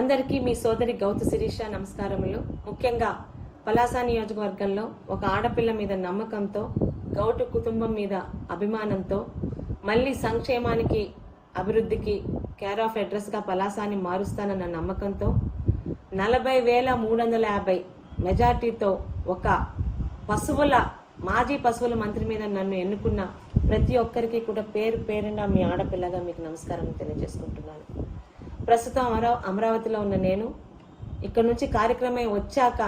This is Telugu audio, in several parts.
అందరికీ మీ సోదరి గౌత శిరీష నమస్కారములు. ముఖ్యంగా పలాస నియోజకవర్గంలో ఒక ఆడపిల్ల మీద నమ్మకంతో గౌటు కుటుంబం మీద అభిమానంతో మళ్ళీ సంక్షేమానికి అభివృద్ధికి కేర్ ఆఫ్ అడ్రస్గా పలాసాని మారుస్తానన్న నమ్మకంతో నలభై వేల మూడు వందల యాభై మెజార్టీతో ఒక పశువుల మాజీ పశువుల మంత్రి మీద నన్ను ఎన్నుకున్న ప్రతి ఒక్కరికి కూడా పేరు పేరున మీ ఆడపిల్లగా మీకు నమస్కారం తెలియజేసుకుంటున్నాను. ప్రస్తుతం అమరా అమరావతిలో ఉన్న నేను. ఇక్కడ నుంచి కార్యక్రమం వచ్చాక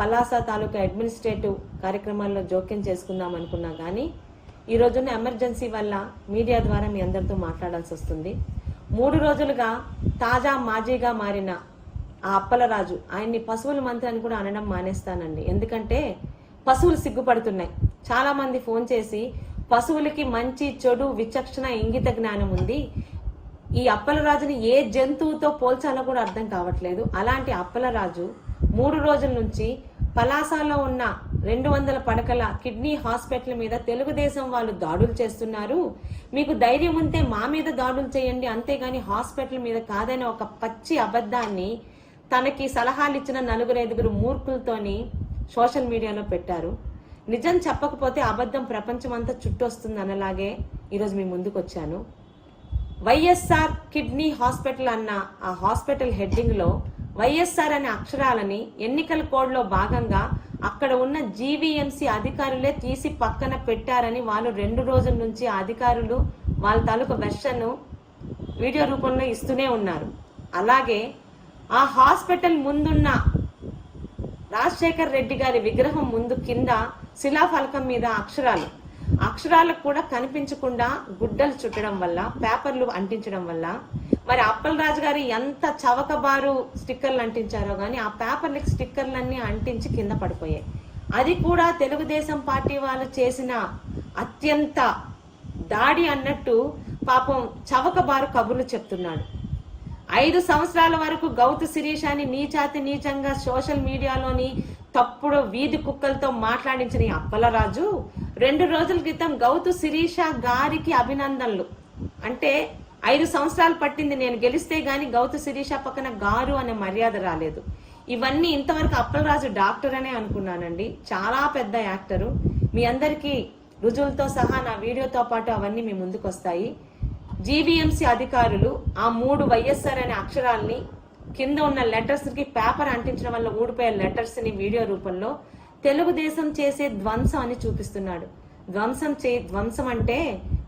పలాస తాలూకా అడ్మినిస్ట్రేటివ్ కార్యక్రమాల్లో జోక్యం చేసుకుందాం అనుకున్నా కానీ ఈ రోజున్న ఎమర్జెన్సీ వల్ల మీడియా ద్వారా మీ అందరితో మాట్లాడాల్సి వస్తుంది. మూడు రోజులుగా తాజా మాజీగా మారిన ఆ అప్పలరాజు ఆయన్ని పశువుల మంత్రి అని కూడా అనడం మానేస్తానండి. ఎందుకంటే పశువులు సిగ్గుపడుతున్నాయి. చాలా మంది ఫోన్ చేసి పశువులకి మంచి చెడు విచక్షణ ఇంగిత జ్ఞానం ఉంది. ఈ అప్పలరాజుని ఏ జంతువుతో పోల్చాలో కూడా అర్థం కావట్లేదు. అలాంటి అప్పలరాజు మూడు రోజుల నుంచి పలాసాలో ఉన్న రెండు వందల పడకల కిడ్నీ హాస్పిటల్ మీద తెలుగుదేశం వాళ్ళు దాడులు చేస్తున్నారు. మీకు ధైర్యం ఉంటే మా మీద దాడులు చేయండి అంతేగాని హాస్పిటల్ మీద కాదని ఒక పచ్చి అబద్ధాన్ని తనకి సలహాలు ఇచ్చిన నలుగురు ఐదుగురు మూర్ఖులతోని సోషల్ మీడియాలో పెట్టారు. నిజం చెప్పకపోతే అబద్ధం ప్రపంచమంతా చుట్టొస్తుంది అనలాగే ఈరోజు మీ ముందుకు వచ్చాను వైఎస్ఆర్ కిడ్నీ హాస్పిటల్ అన్న ఆ హాస్పిటల్ హెడ్డింగ్లో వైఎస్ఆర్ అనే అక్షరాలని ఎన్నికల కోడ్లో భాగంగా అక్కడ ఉన్న జీవీఎంసీ అధికారులే తీసి పక్కన పెట్టారని వాళ్ళు రెండు రోజుల నుంచి అధికారులు వాళ్ళ తాలూకు వెర్షన్ వీడియో రూపంలో ఇస్తూనే ఉన్నారు. అలాగే ఆ హాస్పిటల్ ముందున్న రాజశేఖర్ రెడ్డి గారి విగ్రహం ముందు కింద శిలాఫలకం మీద అక్షరాలు. అక్షరాలకు కూడా కనిపించకుండా గుడ్డలు చుట్టడం వల్ల పేపర్లు అంటించడం వల్ల. మరి అప్పలరాజు గారు ఎంత చవకబారు స్టిక్కర్లు అంటించారో కానీ ఆ పేపర్లకి స్టిక్కర్లన్నీ అంటించి కింద పడిపోయాయి. అది కూడా తెలుగుదేశం పార్టీ వాళ్ళు చేసిన అత్యంత దాడి అన్నట్టు పాపం చవకబారు కబుర్లు చెప్తున్నాడు. ఐదు సంవత్సరాల వరకు గౌతు శిరీషాని నీచాతి నీచంగా సోషల్ మీడియాలోని తప్పుడు వీధి కుక్కలతో మాట్లాడించిన ఈ అప్పలరాజు రెండు రోజుల క్రితం గౌతు శిరీష గారికి అభినందనలు. అంటే ఐదు సంవత్సరాలు పట్టింది నేను గెలిస్తే గాని గౌతు శిరీష పక్కన గారు అనే మర్యాద రాలేదు. ఇవన్నీ ఇంతవరకు అప్పలరాజు డాక్టర్ అనే అనుకున్నానండి. చాలా పెద్ద యాక్టరు. మీ అందరికీ రుజువులతో సహా నా వీడియోతో పాటు అవన్నీ మీ ముందుకు వస్తాయి జీవీఎంసీ అధికారులు ఆ మూడు వైఎస్ఆర్ అనే అక్షరాల్ని కింద ఉన్న లెటర్స్కి పేపర్ అంటించడం వల్ల ఊడిపోయే లెటర్స్ని వీడియో రూపంలో తెలుగుదేశం చేసే ధ్వంసం అని చూపిస్తున్నాడు. ధ్వంసం చే ధ్వంసం అంటే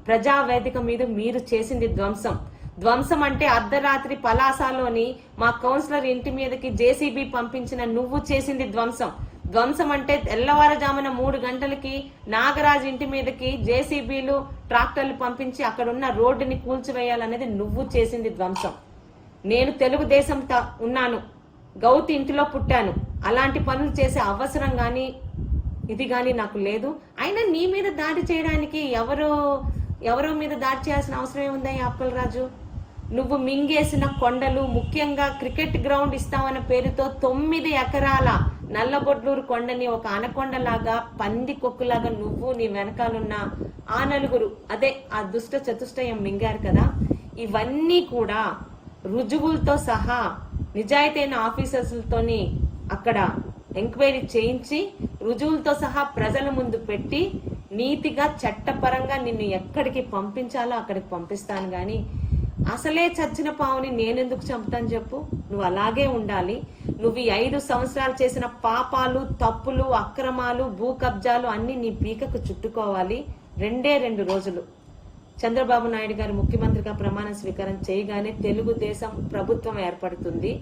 ప్రజావేదిక మీద మీరు చేసింది ధ్వంసం. ధ్వంసం అంటే అర్ధరాత్రి పలాసాలోని మా కౌన్సిలర్ ఇంటి మీదకి జేసీబీ పంపించిన నువ్వు చేసింది ధ్వంసం. ధ్వంసం అంటే తెల్లవారుజామున మూడు గంటలకి నాగరాజు ఇంటి మీదకి జేసీబీలు ట్రాక్టర్లు పంపించి అక్కడ ఉన్న రోడ్డుని కూల్చివేయాలనేది నువ్వు చేసింది ధ్వంసం. నేను తెలుగుదేశం ఉన్నాను. గౌతి ఇంటిలో పుట్టాను. అలాంటి పనులు చేసే అవసరం కానీ ఇది కానీ నాకు లేదు. అయినా నీ మీద దాడి చేయడానికి ఎవరో ఎవరో మీద దాడి చేయాల్సిన అవసరం ఏముందా ఈ అప్పలరాజు? నువ్వు మింగేసిన కొండలు ముఖ్యంగా క్రికెట్ గ్రౌండ్ ఇస్తామన్న పేరుతో తొమ్మిది ఎకరాల నల్లగొడ్లూరు కొండని ఒక అనకొండలాగా పంది కొక్కులాగా నువ్వు నీ వెనకాలన్న ఆ నలుగురు అదే ఆ దుష్ట చతుష్టయం మింగారు కదా? ఇవన్నీ కూడా రుజువులతో సహా నిజాయితైన ఆఫీసర్స్లతోని అక్కడ ఎంక్వైరీ చేయించి రుజువులతో సహా ప్రజల ముందు పెట్టి నీతిగా చట్టపరంగా నిన్ను ఎక్కడికి పంపించాలో అక్కడికి పంపిస్తాను గాని అసలే చచ్చిన పావుని నేనెందుకు చంపుతాను చెప్పు? నువ్వు అలాగే ఉండాలి. నువ్వు ఈ ఐదు సంవత్సరాలు చేసిన పాపాలు తప్పులు అక్రమాలు భూ కబ్జాలు అన్ని నీ పీకకు చుట్టుకోవాలి. రెండే రెండు రోజులు. చంద్రబాబు నాయుడు గారు ముఖ్యమంత్రిగా ప్రమాణ స్వీకారం చేయగానే తెలుగుదేశం ప్రభుత్వం ఏర్పడుతుంది.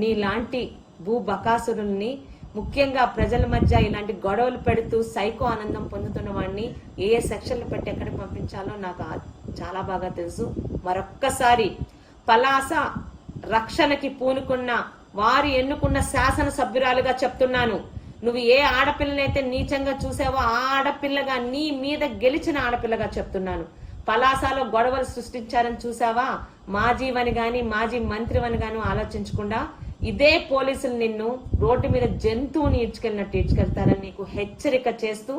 నీలాంటి భూ బకాసురుల్ని ముఖ్యంగా ప్రజల మధ్య ఇలాంటి గొడవలు పెడుతూ సైకో ఆనందం పొందుతున్న వాడిని ఏ ఏ సెక్షన్లు పెట్టి ఎక్కడికి పంపించాలో నాకు చాలా బాగా తెలుసు. మరొక్కసారి పలాస రక్షణకి పూనుకున్న వారు ఎన్నుకున్న శాసన సభ్యురాలుగా చెప్తున్నాను. నువ్వు ఏ ఆడపిల్లనైతే నీచంగా చూసావో ఆ ఆడపిల్లగా నీ మీద గెలిచిన ఆడపిల్లగా చెప్తున్నాను. పలాసాలో గొడవలు సృష్టించారని చూసావా మాజీవని గాని మాజీ మంత్రివని గాను ఆలోచించకుండా ఇదే పోలీసులు నిన్ను రోడ్డు మీద జంతువుని ఈడ్చుకెళ్ళినట్టు ఈడ్చుకెళ్తారని నీకు హెచ్చరిక చేస్తూ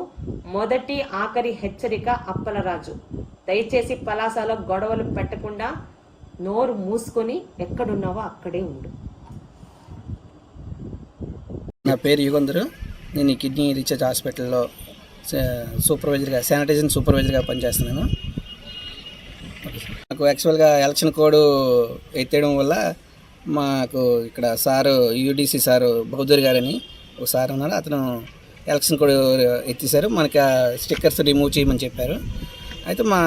మొదటి ఆఖరి హెచ్చరిక అప్పలరాజు. దయచేసి పలాసాలో గొడవలు పెట్టకుండా నోరు మూసుకొని ఎక్కడున్నావో అక్కడే ఉండు. నా పేరు యుగంధరు నేను కిడ్నీ రీఛార్జ్ హాస్పిటల్లో సూపర్వైజర్గా శానిటైజేషన్ సూపర్వైజర్గా పనిచేస్తున్నాను. మాకు యాక్చువల్గా ఎలక్షన్ కోడ్ ఎత్తేయడం వల్ల మాకు ఇక్కడ సారు యూడీసీ సారు బౌద్ధర్ గారని ఒక సార్ ఉన్నారు. అతను ఎలక్షన్ కోడ్ ఎత్తేసారు మనకి ఆ స్టిక్కర్స్ రిమూవ్ చేయమని చెప్పారు. అయితే మా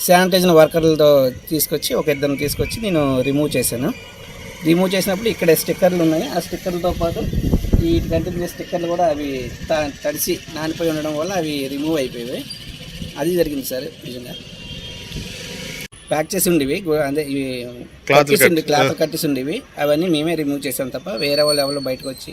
శానిటైజర్ వర్కర్లతో తీసుకొచ్చి ఒక ఇద్దరిని తీసుకొచ్చి నేను రిమూవ్ చేశాను. రిమూవ్ చేసినప్పుడు ఇక్కడ స్టిక్కర్లు ఉన్నాయి. ఆ స్టిక్కర్లతో పాటు ఈ కంటిన్యూ స్టిక్కర్లు కూడా అవి త- తడిసి నానిపోయి ఉండడం వల్ల అవి రిమూవ్ అయిపోయాయి. అది జరిగింది సార్ నిజంగా. ప్యాక్ చేసి ఉండేవి అదే ఇవి కట్టేసి క్లాత్ కట్టేసి ఉండేవి అవన్నీ మేమే రిమూవ్ చేసాం తప్ప వేరే వాళ్ళు ఎవరు బయటకు వచ్చి